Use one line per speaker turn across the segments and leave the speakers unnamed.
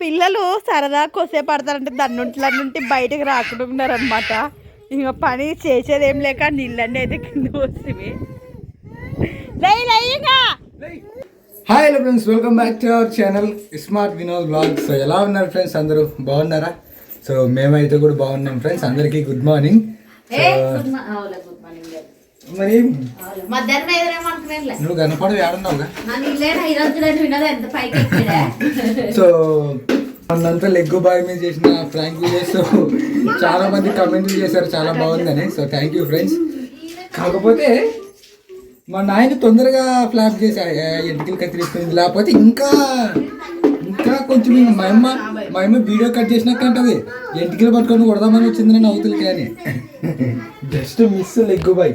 పిల్లలు సరదా కొసేపు పడతారంటే దాని నుండి బయటకు రాకుండా ఉన్నారనమాట ఇంకా పని చేసేది ఏం లేక నీళ్ళన్నీ అయితే కింద వస్తుంది లై లై ఇంకా
hi hello friends welcome back to our channel smart Vinod blog so ఎలా ఉన్నారు ఫ్రెండ్స్ అందరూ బాగున్నారా? సో మేమైతే కూడా బాగున్నాం ఫ్రెండ్స్ అందరికీ గుడ్ మార్నింగ్ మరి నువ్వు కనపడు ఏడున్నావుగా? సో మనంతా లెగ్ బాయ్ మీద చేసిన ఫ్రాంక్ వీడియోస్ చాలా మంది కమెంట్లు చేశారు చాలా బాగుందని. సో థ్యాంక్ యూ ఫ్రెండ్స్ కాకపోతే మా నాయన తొందరగా ఫ్లాప్ చేసి ఎంటికలు కత్తిరిస్తుంది లేకపోతే ఇంకా ఇంకా కొంచెం ఇంకా మా అమ్మ మా అమ్మ వీడియో కట్ చేసినాక అంటది. ఎంటికలు పట్టుకొని కొడదామని వచ్చిందని నవ్వుతుంది కానీ జస్ట్ మిస్ లెగ్ బాయ్.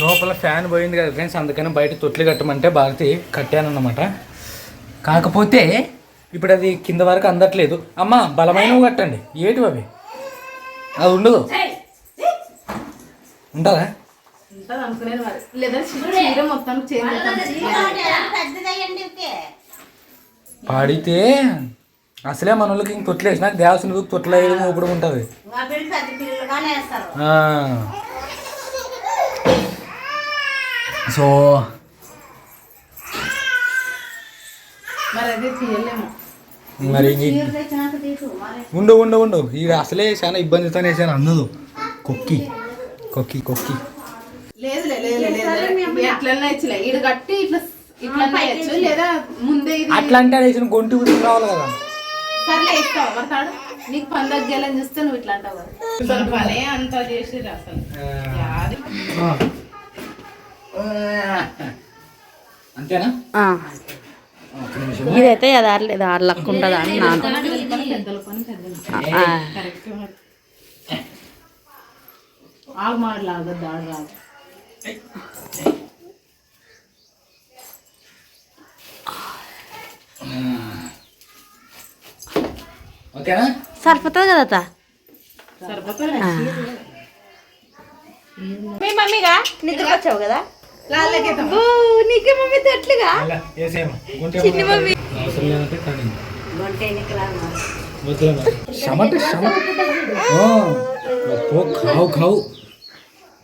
లోపల ఫ్యాన్ పోయింది కదా ఫ్రెండ్స్ అందుకని బయట తొట్లు కట్టమంటే భారతి కట్టాను అన్నమాట కాకపోతే ఇప్పుడు అది కింద వరకు అందట్లేదు. అమ్మ బలమైనవి కట్టండి. ఏటివి అవి? అది ఉండదు. ఉంటుందా?
ఉంటుంది అనుకునేది మరి. లేదా చీర మొత్తం చేంజ్
పాడితే అసలే మన వాళ్ళకి ఇంక తొట్లు వేసినాక దేవసిన తొట్లు వేయడం ఇప్పుడు ఉంటుంది సో
మరి అది తీయలేము.
మరి ఉండు ఉండు ఉండు. ఇక అసలే చాలా ఇబ్బందితో వేసాను అన్నదు. కొక్కి కొక్కి కొక్కి. అట్లా అంటే వేసిన గొంతు రావాలి కదా. అంతేనా?
ఇదైతే దారి లేదు ఆరు లక్క ఉంటుందా అని
నాను
సరిపోతుంది. కదా మీ మమ్మీగా? నిద్రపోచ్చావు కదా? నీకే మమ్మీ తట్లుగా? చిన్న మమ్మీ.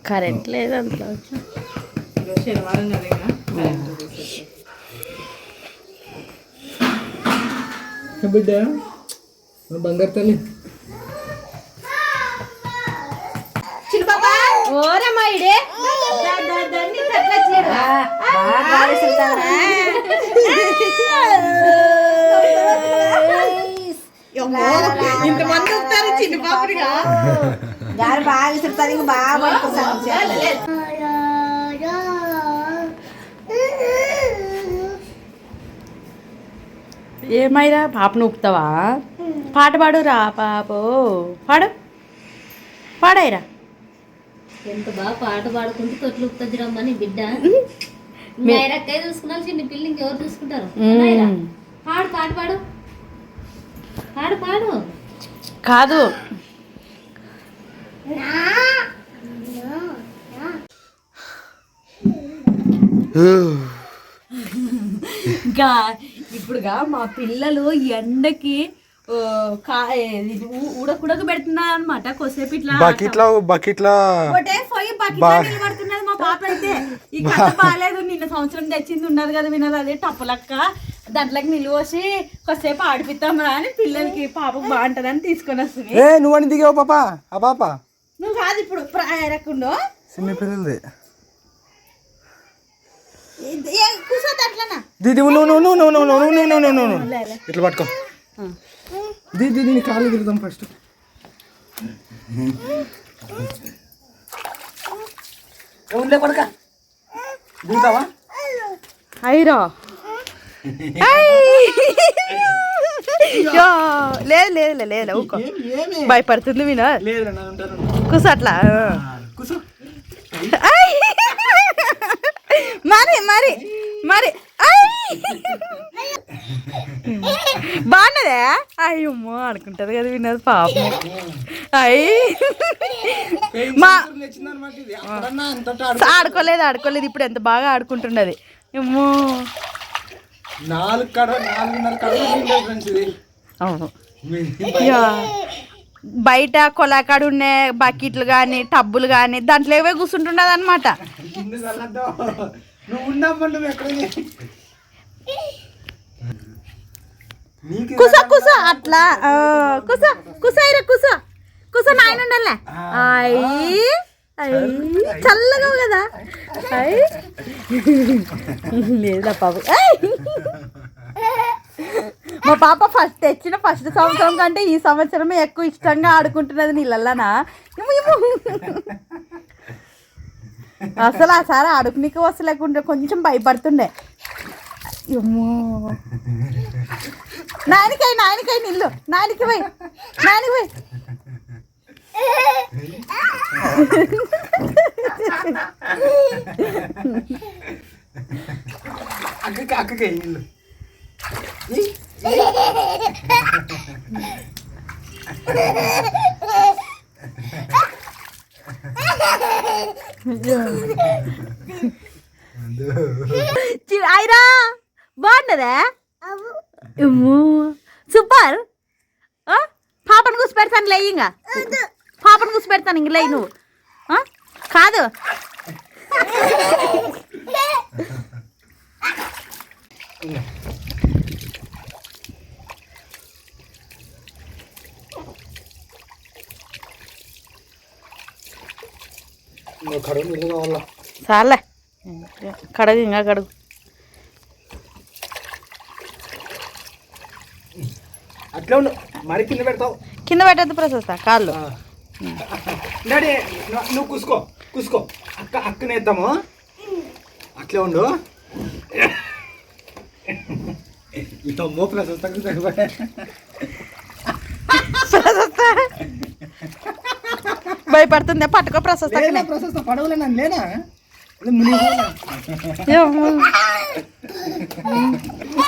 కరెంట్ లేదు
అందులో.
బిడ్డ? బంగారు తల్లి.
ఓరమ్మాయిడే ఇంతమంది వస్తారు చిన్న పాపడిగా
బాగా ఇస్తుంది ఇంకా బాగా పడుతుంది
ఏమైరా పాపను ఊపుతావా పాట పాడురా పాపో పాడు పాడాయిరా
ఎంత బాగా పాట పాడుకుంటూ తొట్లు ఉత్తది రమ్మని బిడ్డ. మేరక్కయ్య చూసుకున్నారు చిన్న పిల్లలు ఇంకెవరు చూసుకుంటారు? పాడు పాట పాడు. పాడు పాడు.
కాదు. ఇంకా ఇప్పుడుగా మా పిల్లలు ఎండకి కా ఉడకుడక పెడుతున్నా అనమాట కొసేపు ఇట్లా
బకెట్లా బకెట్లా
ఒకటే పోయి బకెట్లా నిలబడుతున్నది మా పాప అయితే ఇక బాగాలేదు నిన్న సంవత్సరం తెచ్చింది ఉన్నది కదా వినదు అదే టప్పులక్క. దాంట్లోకి నిలువసి కొసేపు ఆడిపిస్తాం రా అని పిల్లలకి పాపకు బాగుంటదని తీసుకొని వస్తుంది.
ఏ నువ్వని దిగావు పాప ఆ పాప.
నువ్వు కాదు ఇప్పుడు ప్రాయరకుండా.
చిన్న పిల్లలది. ఇట్లా పట్టుకో. దీది దీని కాళ్ళు తిరుగుదాం ఫస్ట్ ఉండే పడక దిగుతావా?
అయ్యరా లేదు లేదు లేదు ఊకో భయపడుతుంది వినా కూర్చో అట్లా. ఐ! మరి మరి మరి! బాగున్నదే? అయ్యమ్మో అనుకుంటది కదా విన్నది పాపం. అయ్యి. మా ఆడుకోలేదు ఆడుకోలేదు. ఇప్పుడు ఎంత బాగా ఆడుకుంటున్నది. అమ్మో.
నాలుగు కడ నాలుగున్నర కడలు ఫ్రెండ్స్ ఇది.
అవును.
మీ-
ఇక బయట కొలాకాడు ఉన్న బకెట్లు కానీ టబ్బులు కానీ దాంట్లో ఏవే కూర్చుంటున్నది అనమాట
కింద చల్లద్దు నువ్వు ఉన్నప్పుడు నువ్వు ఎక్కడ నీకు
కుస కుస అట్లా. కుస కుస ఇరా కుస. కుస నాయన ఉండాలే అయ్యి చల్లగా కదా. లేదా పాప! మా పాప ఫస్ట్ తెచ్చిన ఫస్ట్ సంవత్సరం కంటే ఈ సంవత్సరమే ఎక్కువ ఇష్టంగా ఆడుకుంటున్నది నీళ్ళల్లానా. అసలు ఆ సారి ఆడుకునికే వస్తలేకుంటే కొంచెం భయపడుతుండే. ఏమో నాయనకాయ నాయనకాయ నిల్లు నాయనకి పోయి నాయనకి పోయి
అక్కకి అక్కకి ఇల్లు
చి- ఐరా బాగున్నదా ఏమో సూపర్? పాపను కూసి పెడతాను లే ఇంకా పాపను కూసి పెడతాను ఇంక లే నువ్వు? కాదు.
కడుగు
చాలే కడగు ఇంకా కడుగు.
అట్లా ఉండు. మరి కింద పెడతావు.
కింద పెట్టద్దు ప్రశస్త కాళ్ళు.
డాడీ నువ్వు- కూసుకో కూసుకో. అక్క అక్కనేద్దాము అట్లే ఉండు. ఇటమ్మో ప్రశస్తంగా సరిపోయా
భయపడుతుంది పట్టుకో ప్రశస్త
ప్రశస్త పడవలే నన్ను లేనా.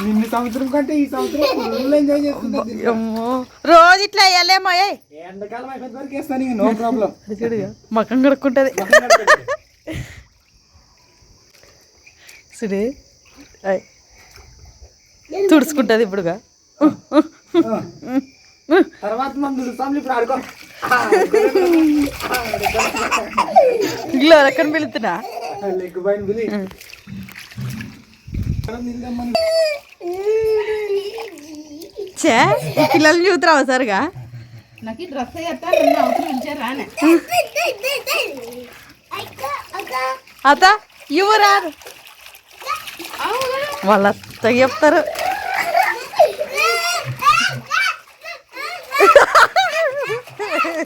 నిన్న సంవత్సరం కంటే ఈ సంవత్సరం ఎంజాయ్ చేస్తుంది
రోజు ఇట్లా వేయాలేమో ఏ?
ఎండాకాలం అయిపోయిన వరకు వేస్తాను ఇంక నో ప్రాబ్లం
చూడుగా మకం కడుక్కుంటది. ఆయ్. తుడుచుకుంటది ఇప్పుడుగా.
తర్వాత మనం ఇప్పుడు ఆడుకో.
రకం పిలుతున్నా? చే ఈ పిల్లల్ని చూతురావు సరిగా?
నాకు డ్రెస్
అత ఇవ్వు రారు వాళ్ళ అత్త చెప్తారు.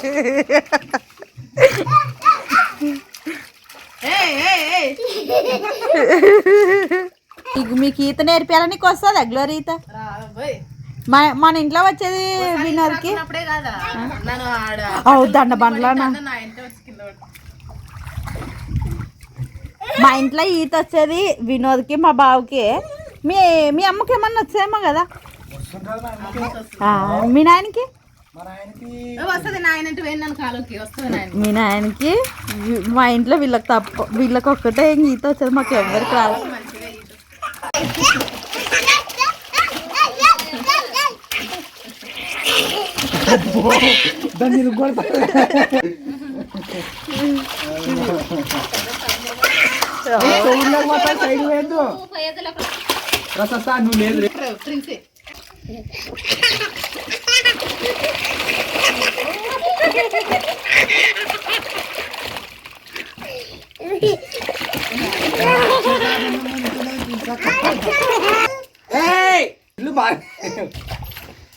ఏయ్.
మీకు ఈత నేర్పించాలని నీకు వస్తుందా గ్లోరీ ఈత. మన మన ఇంట్లో వచ్చేది వినోద్కి?
ఉన్నప్పుడే కాదా? నన్ను ఆడ
అవు దండ బండ్లానా. మా ఇంట్లో ఈత వచ్చేది వినోద్కి మా బావకి. మీ మీ అమ్మకి ఏమన్నా వచ్చేమో కదా? మీ నాయనకి?
వస్తది కాలుకి నాయన
మీ నాయనకి మా ఇంట్లో వీళ్ళకి తప్ప వీళ్ళకి ఒక్కటే ఇంక ఈత వచ్చేది మాకు ఎవరికి రాదు.
దాన్ని సైడ్ పోయొద్దు. ప్రశస్త నువ్వు లేదు రే.
ప్రిన్సీ
ఏయ్! ఇల్లు బాగా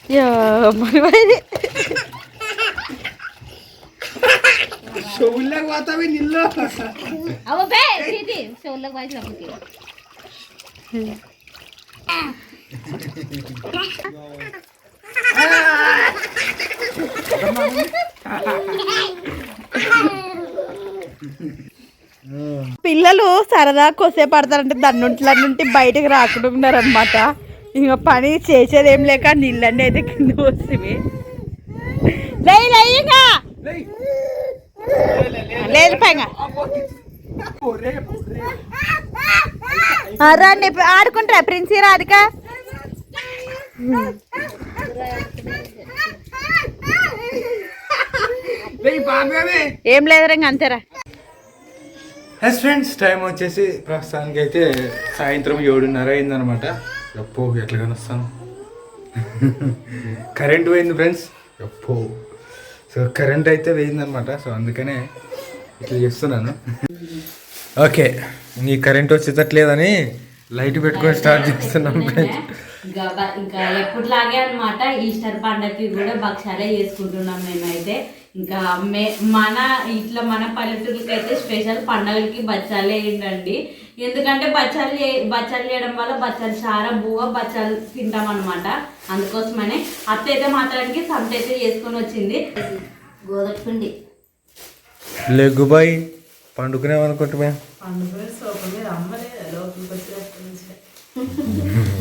యా, మరి మరి.
చెవుల్లోకి పోతావి నిల్లు
అవ్వ బే చీటి చెవుల్లోకి వాయిసినప్పటికి
పిల్లలు సరదా కొసే పడతారంటే దన్నుంట్ల నుండి బయటకు రాకుండా ఉన్నారనమాట ఇంకా పని చేసేది ఏం లేక నీళ్ళన్నీ అయితే కింద వస్తుంది లేదు పైగా. రండి ఆడుకుంటారా ప్రిన్సీ రాధిక? ఏం లేదు రంగ అంతేరా.
ఎస్ ఫ్రెండ్స్ టైం వచ్చేసి ప్రస్తుతానికి అయితే సాయంత్రం ఏడున్నర అయిందనమాట ఎప్పో ఎట్లా కనొస్తాను? కరెంట్ పోయింది ఫ్రెండ్స్ ఎప్పో సో కరెంట్ అయితే పోయిందనమాట సో అందుకనే ఇట్లా చేస్తున్నాను. ఓకే ఈ కరెంట్ వచ్చేటట్లేదని లైట్ పెట్టుకొని స్టార్ట్ చేస్తున్నాం ఫ్రెండ్స్
ఇంకా ఇంకా ఎప్పుడులాగే అన్నమాట. ఈస్టర్ పండగకి కూడా భక్షాలే చేసుకుంటున్నాం మేమైతే. ఇంకా మే మన ఇట్లా మన పల్లెటూరుకి అయితే స్పెషల్ పండగలకి బచ్చాలే ఏంటండి? ఎందుకంటే బచ్చాలు చే- బచ్చాలు చేయడం వల్ల బచ్చాలు చాలా బువ్వ బచ్చాలు తింటాం అనమాట అందుకోసమనే అత్త అయితే మాత్రానికి సంత అయితే చేసుకొని వచ్చింది. గోధుమ పిండి.
Leg bye. పండుకునేమనుకుంటున్నా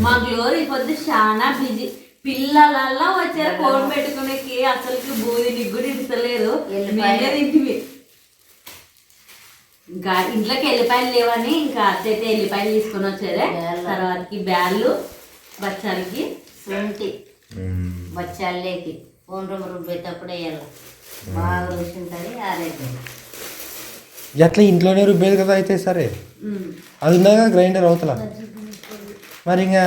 మా గ్లోరీ పొద్దు చాలా బిజీ పిల్లలల్లా వచ్చారు ఫోన్ పెట్టుకునేకి అసలుకి బూది నిగ్గుడు ఇస్తలేదు మేమే తింటివి ఇంకా ఇంట్లోకి ఎల్లిపాయలు లేవని ఇంకా అత్త అయితే ఎల్లిపాయలు తీసుకొని వచ్చారే. తర్వాతకి బ్యాళ్ళు బచ్చాలకి.
సొంటి. బచ్చాలేకి ఫోన్ రూమ్ రుబ్బేటప్పుడు వేయాలి. బాగా రుచి ఉంటుంది ఆరైతే
ఎట్లా ఇంట్లోనే రుబ్బేది కదా అయితే సరే. అది ఉందా గ్రైండర్ అవతల? మరి ఇంకా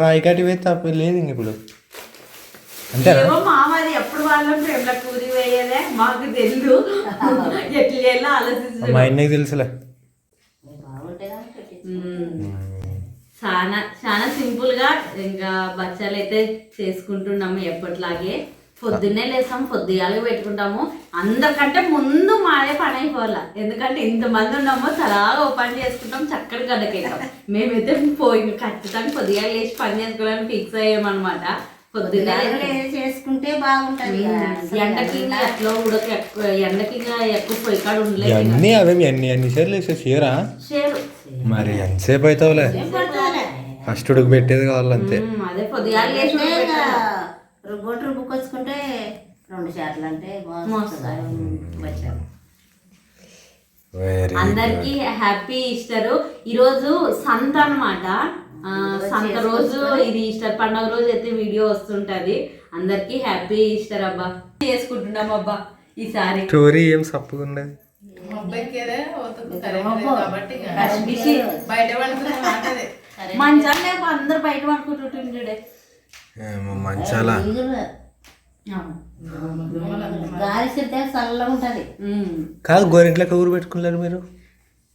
రాయికాటి వేస్తే తప్ప లేదు ఇంక ఇప్పుడు. అంతేనా?
ఏమో మామది ఎప్పుడు వాళ్ళం ప్రేమల కూరి వేయలే మాకు తెలుసు ఎట్లా చేయాలో ఆలోచించు
మా ఆయనకి తెలుసులే.
చాలా చాలా సింపుల్గా ఇంకా బచ్చాలు అయితే చేసుకుంటున్నాము ఎప్పటిలాగే. పొద్దున్నే లేస్తాం పొద్దుగాలే పెట్టుకుంటాము. అందరికంటే ముందు మాదే పని అయిపోవాల. ఎందుకంటే ఇంతమంది ఉన్నామో తలాగా ఓ పని చేసుకుంటాం చక్కటి గడ్డకెళ్తాం మేమైతే పోయి ఖచ్చితంగా పొద్దుగాల లేచి పని చేసుకోవడానికి ఫిక్స్ అయ్యామన్నమాట.
చేసుకుంటే బాగుంటుంది
ఎండకి ఎట్లా ఉడక ఎక్కువ ఎండకి ఎక్కువ కాడ ఉండలేదు
అవే
షేరు
మరి ఎంతసేపు అవుతావులే ఫస్ట్ ఉడుకు పెట్టేది కావాలంతే
అదే పొద్దుగాల లేచి ఉడకబెట్టాలి.
రుబ్బోటి రుబ్బుకొచ్చుకుంటే రెండు చేతలు అంటే
వెరీ
అందరికి హ్యాపీ ఈస్టర్. ఈరోజు సంత అన్నమాట. ఆ, సంత రోజు ఇది ఈస్టర్. పండుగ రోజు అయితే వీడియో వస్తుంటది. అందరికి హ్యాపీ ఈస్టర్ అబ్బా. చేసుకుంటున్నాం అబ్బా ఈసారి.
స్టోరీ ఏం
మాటదే
మంచాలు లేక అందరు బయట పడుకుంటుంటుండే
మంచాలా.
గాలి సిద్ధే చల్లగా ఉంటుంది
కాదు గోరింట్లోకి ఊరు పెట్టుకున్నారు మీరు?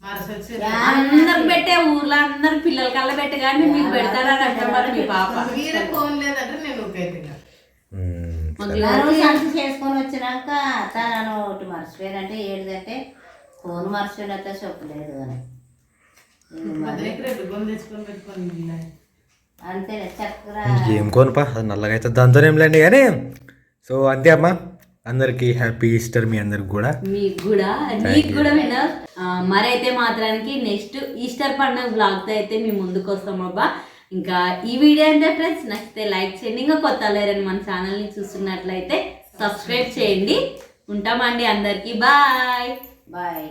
అందరు పెట్టే ఊర్లో అందరు పిల్లల కల్లా పెట్టే కానీ మీకు పెడతారని అంటే మరి మీ పాప.
వీరే ఫోన్ లేదంటే నేను
చేసుకొని వచ్చినాక తను ఒకటి మర్చిపోయానంటే ఏడుదంటే ఫోన్ మర్చిపోయినట్టే చెప్పలేదు అని.
ఏం కోనపా అది నల్లగా అయితే దాంతో ఏం లేండి కానీ సో అంతే అమ్మా. అందరికి హ్యాపీ ఈస్టర్ మీ అందరికి కూడా.
మీకు కూడా నీకు కూడా వినర్ మరైతే మాత్రానికి నెక్స్ట్ ఈస్టర్ పండుగ బ్లాగ్తో అయితే మేము ముందుకు వస్తాం అబ్బా. ఇంకా ఈ వీడియో అంటే ఫ్రెండ్స్ నచ్చితే లైక్ చేయండి. ఇంకా కొత్త లేరని మన ఛానల్ని చూస్తున్నట్లయితే సబ్స్క్రైబ్ చేయండి. ఉంటామండి అందరికీ. బాయ్.
బాయ్.